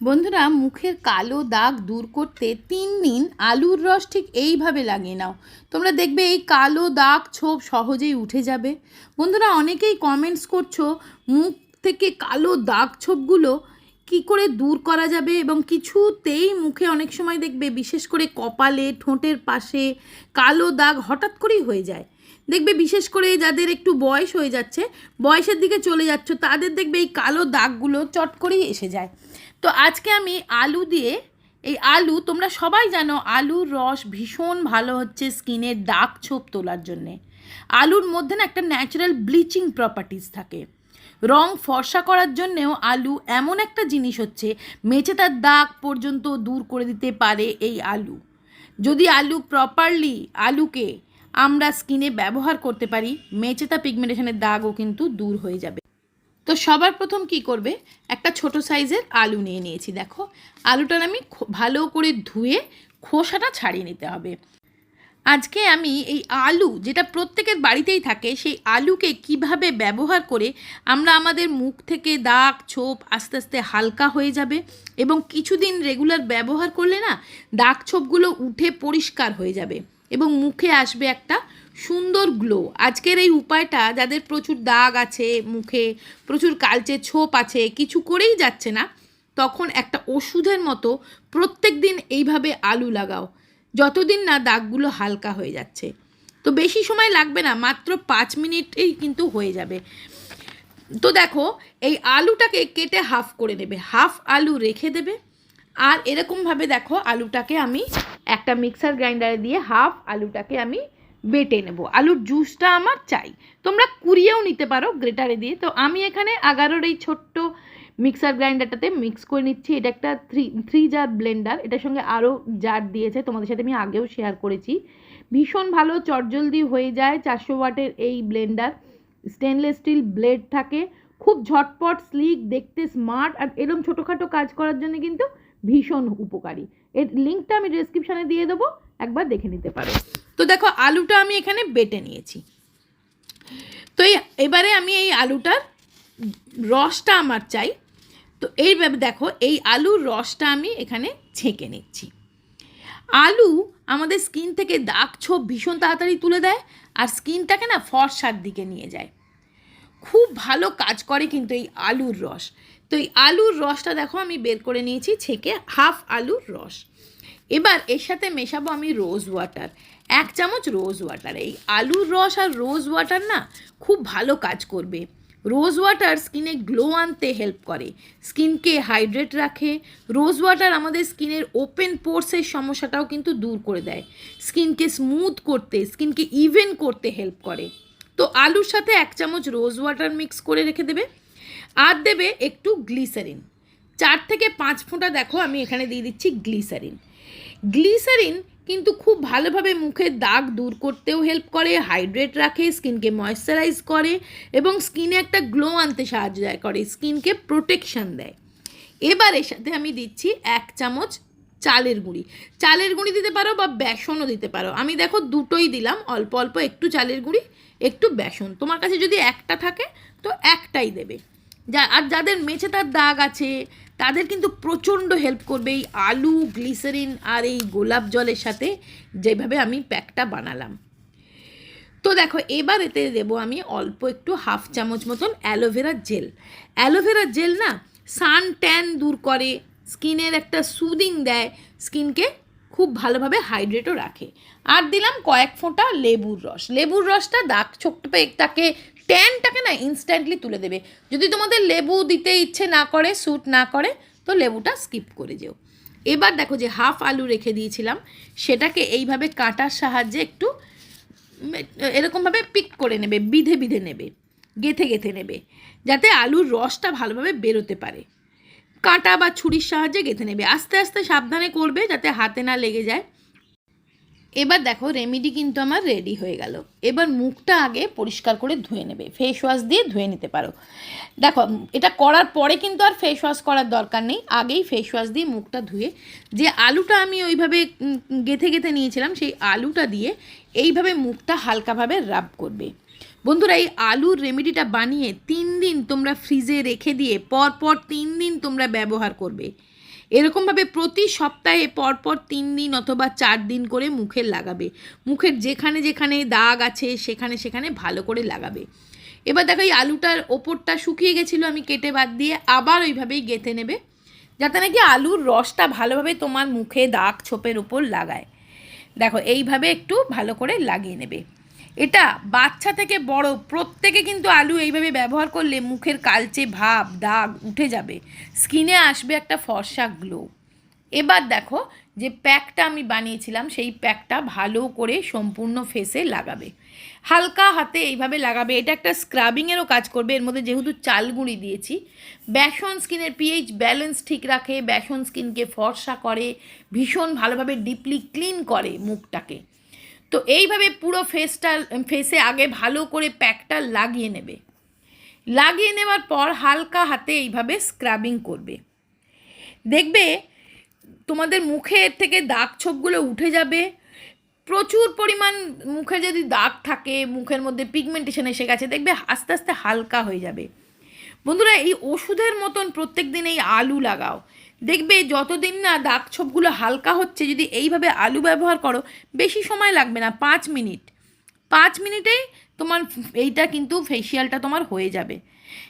বন্ধুরা, মুখের কালো দাগ দূর করতে তিন দিন আলুর রস ঠিক এইভাবে লাগিয়ে নাও। তোমরা দেখবে এই কালো দাগ ছোপ সহজেই উঠে যাবে। বন্ধুরা, অনেকেই কমেন্টস করছ, মুখ থেকে কালো দাগ ছোপগুলো কি করে দূর করা যাবে এবং কিছুতেই মুখে অনেক সময় দেখবে বিশেষ করে কপালে, ঠোঁটের পাশে কালো দাগ হঠাৎ করেই হয়ে যায়। দেখবে বিশেষ করে যাদের একটু বয়স হয়ে যাচ্ছে, বয়সের দিকে চলে যাচ্ছ, তাদের দেখবে এই কালো দাগগুলো চট করেই এসে যায়। তো আজকে আমি আলু দিয়ে, এই আলু তোমরা সবাই জানো, আলুর রস ভীষণ ভালো হচ্ছে স্কিনের দাগ ছোপ তোলার জন্যে। আলুর মধ্যে না একটা ন্যাচারাল ব্লিচিং প্রপার্টিস থাকে। রং ফর্সা করার জন্যেও আলু এমন একটা জিনিস হচ্ছে মেচে তার দাগ পর্যন্ত দূর করে দিতে পারে এই আলু। যদি আলু প্রপারলি আলুকে আমরা স্কিনে ব্যবহার করতে পারি মেচেতা পিগমেন্টেশনের দাগও কিন্তু দূর হয়ে যাবে। তো সবার প্রথম কি করবে? একটা ছোট সাইজের আলু নিয়ে নিয়েছি, দেখো। আলুটার আমি ভালো করে ধুয়ে খোসাটা ছাড়িয়ে নিতে হবে। আজকে আমি এই আলু যেটা প্রত্যেকের বাড়িতেই থাকে, সেই আলুকে কীভাবে ব্যবহার করে আমরা আমাদের মুখ থেকে দাগ, ছোপ আস্তে আস্তে হালকা হয়ে যাবে এবং কিছুদিন রেগুলার ব্যবহার করলে না, দাগ, ছোপগুলো উঠে পরিষ্কার হয়ে যাবে এবং মুখে আসবে একটা সুন্দর গ্লো আজকের এই উপায়টা যাদের প্রচুর দাগ আছে মুখে, প্রচুর কালচে ছোপ আছে, কিছু করেই যাচ্ছে না, তখন একটা ওষুধের মতো প্রত্যেক দিন এইভাবে আলু লাগাও। যতদিন না দাগগুলো হালকা হয়ে যাচ্ছে। তো বেশি সময় লাগবে না, মাত্র পাঁচ মিনিটেই কিন্তু হয়ে যাবে। তো দেখো, এই আলুটাকে কেটে হাফ করে নেবে। হাফ আলু রেখে দেবে। আর এরকমভাবে দেখো, আলুটাকে আমি একটা মিক্সার গ্রাইন্ডারে দিয়ে হাফ আলুটাকে আমি বেটে নেব। আলুর জুসটা আমার চাই। তোমরা কুড়িয়েও নিতে পারো গ্রেটারে দিয়ে। তো আমি এখানে এগারোর এই ছোট্ট মিক্সার গ্রাইন্ডারটাতে মিক্স করে নিচ্ছি। এটা একটা থ্রি থ্রি জার ব্লেন্ডার এটার সঙ্গে আরও জার দিয়েছে। তোমাদের সাথে আমি আগেও শেয়ার করেছি। ভীষণ ভালো, চটজলদি হয়ে যায় চারশো ওয়াটের এই ব্লেন্ডার স্টেনলেস স্টিল ব্লেড থাকে। খুব ঝটপট স্লিক দেখতে স্মার্ট আর এরকম ছোটোখাটো কাজ করার জন্য কিন্তু ভীষণ উপকারী। এর লিঙ্কটা আমি ডেসক্রিপশানে দিয়ে দেবো। একবার দেখে নিতে পারো। তো দেখো আলুটা আমি এখানে বেটে নিয়েছি। তো এই, এবারে আমি এই আলুটার রসটা আমার চাই। তো এইভাবে দেখো এই আলুর রসটা আমি এখানে ছেঁকে নিচ্ছি। আলু আমাদের স্কিন থেকে দাগ ছোপ ভীষণ তাড়াতাড়ি তুলে দেয় আর স্কিনটাকে না ফর্সার দিকে নিয়ে যায়। খুব ভালো কাজ করে কিন্তু এই আলুর রস। তো এই আলুর রসটা দেখো আমি বের করে নিয়েছি ছেঁকে হাফ আলুর রস। এবার এর সাথে মেশাবো আমি রোজ ওয়াটার এক চামচ রোজ ওয়াটার এই আলুর রস আর রোজ ওয়াটার না খুব ভালো কাজ করবে। রোজ ওয়াটার স্কিনে গ্লো আনতে হেল্প করে স্কিনকে হাইড্রেট রাখে। রোজ ওয়াটার আমাদের স্কিনের ওপেন পোর্সের সমস্যাটাও কিন্তু দূর করে দেয়। স্কিনকে স্মুথ করতে স্কিনকে ইভেন করতে হেল্প করে। তো আলুর সাথে এক চামচ রোজ ওয়াটার মিক্স করে রেখে দেবে, আর দেবে একটু গ্লিসারিন চার থেকে পাঁচ ফোঁটা দেখো, আমি এখানে দিয়ে দিচ্ছি গ্লিসারিন গ্লিসারিন কিন্তু খুব ভালোভাবে মুখের দাগ দূর করতেও হেল্প করে হাইড্রেট রাখে, স্কিনকে ময়শ্চারাইজ করে এবং স্কিনে একটা গ্লো আনতে সাহায্য দেয়, করে, স্কিনকে প্রোটেকশন দেয়। এবার এর সাথে আমি দিচ্ছি এক চামচ চালের গুঁড়ি। চালের গুঁড়ি দিতে পারো বা বেসনও দিতে পারো। আমি দেখো দুটোই দিলাম, অল্প অল্প একটু চালের গুঁড়ি, একটু বেসন। তোমার কাছে যদি একটা থাকে, তো একটাই দেবে। যা, আর যাদের মেছে তার দাগ আছে তাদের কিন্তু প্রচণ্ড হেল্প করবে এই আলু গ্লিসারিন আর এই গোলাপ জলের সাথে যেভাবে আমি প্যাকটা বানালাম। তো দেখো, এবার এতে দেবো আমি অল্প একটু হাফ চামচ মতন অ্যালোভেরা জেল অ্যালোভেরা জেল না সান ট্যান দূর করে, স্কিনের একটা সুদিং দেয়, স্কিনকে খুব ভালোভাবে হাইড্রেটও রাখে। আর দিলাম কয়েক ফোঁটা লেবুর রস। লেবুর রসটা দাগ ছোট্ট তাকে ট্যানটাকে না ইনস্ট্যান্টলি তুলে দেবে। যদি তোমাদের লেবু দিতে ইচ্ছে না করে স্যুট না করে, তো লেবুটা স্কিপ করে যেও। এবার দেখো যে হাফ আলু রেখে দিয়েছিলাম, সেটাকে এইভাবে কাঁটার সাহায্যে একটু এরকমভাবে পিক করে নেবে, বিধে বিধে নেবে, গেথে গেথে নেবে, যাতে আলুর রসটা ভালোভাবে বেরোতে পারে। কাঁটা বা ছুরির সাহায্যে গেঁথে নেবে। আস্তে আস্তে সাবধানে করবে যাতে হাতে না লেগে যায়। এবার দেখো রেমিডি কিন্তু আমার রেডি হয়ে গেল। এবার মুখটা আগে পরিষ্কার করে ধুয়ে নেবে। ফেস ওয়াশ দিয়ে ধুয়ে নিতে পারো। দেখো, এটা করার পরে কিন্তু আর ফেস ওয়াশ করার দরকার নেই। আগেই ফেস ওয়াশ দিয়ে মুখটা ধুয়ে, যে আলুটা আমি ওইভাবে গেথে গেথে নিয়েছিলাম, সেই আলুটা দিয়ে এইভাবে মুখটা হালকাভাবে রাব করবে। বন্ধুরা, এই আলুর রেমেডিটা বানিয়ে তিন দিন তোমরা ফ্রিজে রেখে দিয়ে পর পর তিন দিন তোমরা ব্যবহার করবে। এরকমভাবে প্রতি সপ্তাহে পরপর তিন দিন অথবা চার দিন করে মুখে লাগাবে। মুখের যেখানে যেখানে দাগ আছে, সেখানে সেখানে ভালো করে লাগাবে। এবার দেখো, এই আলুটার ওপরটা শুকিয়ে গেছিল, আমি কেটে বাদ দিয়ে আবার ওইভাবেই গেঁথে নেবে, যাতে নাকি আলুর রসটা ভালোভাবে তোমার মুখে দাগ ছোপের উপর লাগায়। দেখো, এইভাবে একটু ভালো করে লাগিয়ে নেবে। এটা বাচ্চা থেকে বড়, প্রত্যেকে কিন্তু আলু এইভাবে ব্যবহার করলে মুখের কালচে ভাব, দাগ উঠে যাবে। স্কিনে আসবে একটা ফর্সা গ্লো এবার দেখো যে প্যাকটা আমি বানিয়েছিলাম, সেই প্যাকটা ভালো করে সম্পূর্ণ ফেসে লাগাবে। হালকা হাতে এইভাবে লাগাবে। এটা একটা স্ক্রাবিংয়েরও কাজ করবে। এর মধ্যে যেহেতু চালগুঁড়ি দিয়েছি, বেসন স্কিনের পিএইচ ব্যালেন্স ঠিক রাখে, বেসন স্কিনকে ফর্সা করে, ভীষণ ভালোভাবে ডিপলি ক্লিন করে মুখটাকে। তো এইভাবে পুরো ফেসটা ফেসে আগে ভালো করে প্যাকটা লাগিয়ে নেবে। লাগিয়ে নেওয়ার পর হালকা হাতে এইভাবে স্ক্রাবিং করবে। দেখবে তোমাদের মুখের থেকে দাগ ছোপগুলো উঠে যাবে। প্রচুর পরিমাণ মুখে যদি দাগ থাকে, মুখের মধ্যে পিগমেন্টেশন এসে গেছে, দেখবে আস্তে আস্তে হালকা হয়ে যাবে। বন্ধুরা, এই ওষুধের মতন প্রত্যেক দিন এই আলু লাগাও। দেখবে যতদিন না দাগ ছোপগুলো হালকা হচ্ছে, যদি এইভাবে আলু ব্যবহার করো, বেশি সময় লাগবে না, পাঁচ মিনিট। পাঁচ মিনিটেই তোমার এইটা কিন্তু ফেসিয়ালটা তোমার হয়ে যাবে।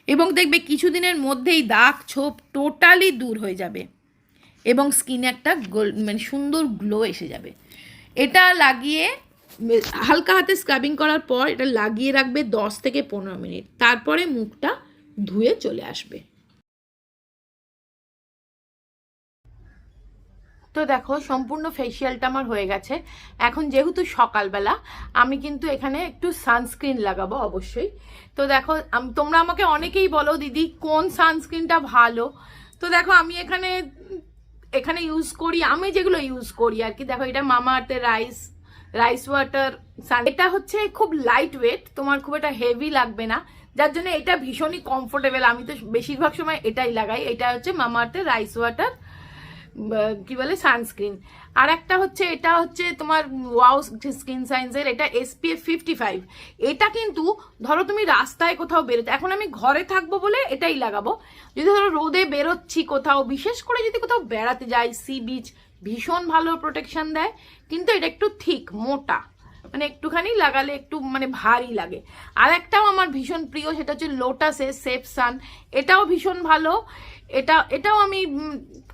এবং দেখবে কিছুদিনের মধ্যেই দাগ ছোপ টোটালি দূর হয়ে যাবে এবং স্কিনে একটা গোল মানে সুন্দর গ্লো এসে যাবে। এটা লাগিয়ে, হালকা হাতে স্ক্রাবিং করার পর এটা লাগিয়ে রাখবে দশ থেকে পনেরো মিনিট। তারপরে মুখটা ধুয়ে চলে আসবে। তো দেখো, সম্পূর্ণ ফেসিয়ালটা আমার হয়ে গেছে। এখন যেহেতু সকালবেলা, আমি কিন্তু এখানে একটু সানস্ক্রিন লাগাবো অবশ্যই। তো দেখো তোমরা আমাকে অনেকেই বলো, দিদি, কোন সানস্ক্রিনটা ভালো? তো দেখো, আমি এখানে এখানে ইউজ করি, আমি যেগুলো ইউজ করি আর কি। দেখো, এটা মামা আর্থের রাইস রাইস ওয়াটার সান এটা হচ্ছে খুব লাইট ওয়েট তোমার খুব একটা হেভি লাগবে না। যার জন্য এটা ভীষণই কমফোর্টেবল আমি তো বেশিরভাগ সময় এটাই লাগাই। এটা হচ্ছে মামা আর্থের রাইস ওয়াটার কি বলে সানস্ক্রিন আর একটা হচ্ছে, এটা হচ্ছে তোমার ওয়াও স্কিন সায়েন্সের এটা এসপিএফ ফিফটি ফাইভ এটা কিন্তু ধরো তুমি রাস্তায় কোথাও বেরোতে, এখন আমি ঘরে থাকব বলে এটাই লাগাবো। যদি ধরো রোদে বেরোচ্ছি কোথাও, বিশেষ করে যদি কোথাও বেড়াতে যাই সি বিচ ভীষণ ভালো প্রোটেকশন দেয়, কিন্তু এটা একটু থিক মোটা। মানে একটুখানি লাগালে একটু মানে ভারী লাগে। আর একটাও আমার ভীষণ প্রিয়, সেটা হচ্ছে লোটাসের সেফ সান এটাও ভীষণ ভালো। এটা, এটাও আমি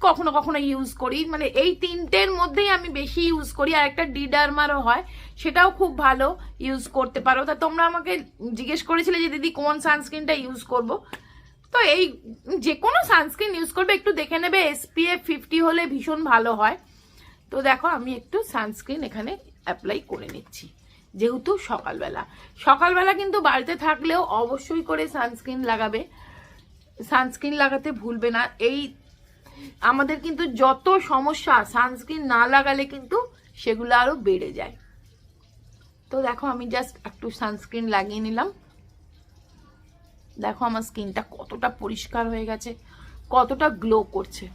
কখনো কখনো ইউজ করি। মানে এই তিনটের মধ্যেই আমি বেশি ইউজ করি। আর একটা ডিডারমারও হয়, সেটাও খুব ভালো ইউজ করতে পারো। তা তোমরা আমাকে জিজ্ঞেস করেছিলে যে, দিদি, কোন সানস্ক্রিনটা ইউজ করব? তো এই যে কোনো সানস্ক্রিন ইউজ করবে, একটু দেখে নেবে। এসপিএফ ফিফটি হলে ভীষণ ভালো হয়। তো দেখো, আমি একটু সানস্ক্রিন এখানে অ্যাপ্লাই করে নিচ্ছি, যেহেতু সকালবেলা। সকালবেলা কিন্তু বাড়িতে থাকলেও অবশ্যই করে সানস্ক্রিন লাগাবে। সানস্ক্রিন লাগাতে ভুলবে না। এই আমাদের কিন্তু যত সমস্যা সানস্ক্রিন না লাগালে কিন্তু সেগুলো আরও বেড়ে যায়। তো দেখো, আমি জাস্ট একটু সানস্ক্রিন লাগিয়ে নিলাম। দেখো, আমার স্কিনটা কতটা পরিষ্কার হয়ে গেছে, কতটা গ্লো করছে।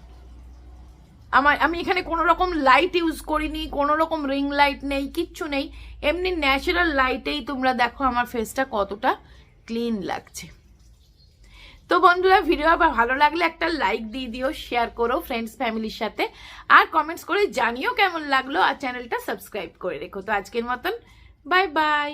আমার আমি এখানে কোনো রকম লাইট ইউজ করিনি, কোনো রকম রিং লাইট নেই, কিচ্ছু নেই। এমনি ন্যাচারাল লাইটেই তোমরা দেখো, আমার ফেসটা কতটা ক্লিন লাগছে। তো বন্ধুরা ভিডিও আবার ভালো লাগলে একটা লাইক দিয়ে দিও শেয়ার করো ফ্রেন্ডস ফ্যামিলির সাথে। আর কমেন্টস করে জানিও কেমন লাগল, আর চ্যানেলটা সাবস্ক্রাইব করে রেখো। তো আজকের মতন বাই বাই